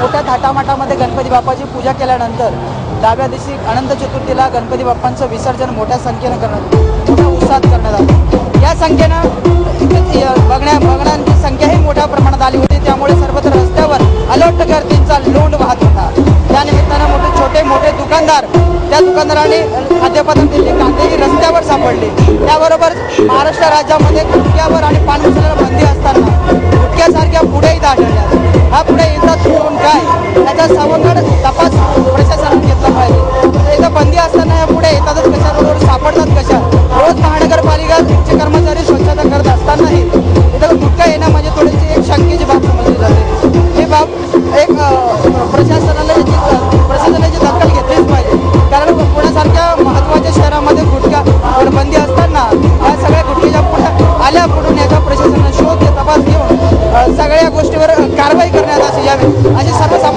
मोठ्या थाटामाटामध्ये गणपती बाप्पाची पूजा केल्यानंतर डाव्या दिवशी अनंत चतुर्थीला गणपती बाप्पांचं विसर्जन मोठ्या संख्येनं करण्यात मोठ्या उत्साहात करण्यात आलं. या संख्येनं बघण्या बघण्याची संख्याही मोठ्या प्रमाणात आली होती. त्यामुळे सर्वत्र रस्त्यावर अलोट गर्दींचा लोंड वाहत होता. त्या निमित्तानं मोठे छोटे मोठे दुकानदार त्या दुकानदारांनी खाद्यपदार्थ दिले कांदेही रस्त्यावर सापडले. त्याबरोबर महाराष्ट्र राज्यामध्ये गुटख्यावर आणि पान काय? त्याचा सवंगड तपास प्रशासनाने घेतला पाहिजे. इथं बंदी असताना या पुढे येतातच कशा रोडवर सापडतात कशा? रोज महानगरपालिकाचे कर्मचारी स्वच्छता करत असतानाही इथं गुटखा येणं म्हणजे थोडीशी एक शंकेची बाब समजली जाते. ही बाब एक प्रशासनाला याची प्रशासनाची दखल घेतलीच पाहिजे. कारण पुण्यासारख्या महत्त्वाच्या शहरामध्ये गुटखा बंदी असतात प्रशासनाने शोध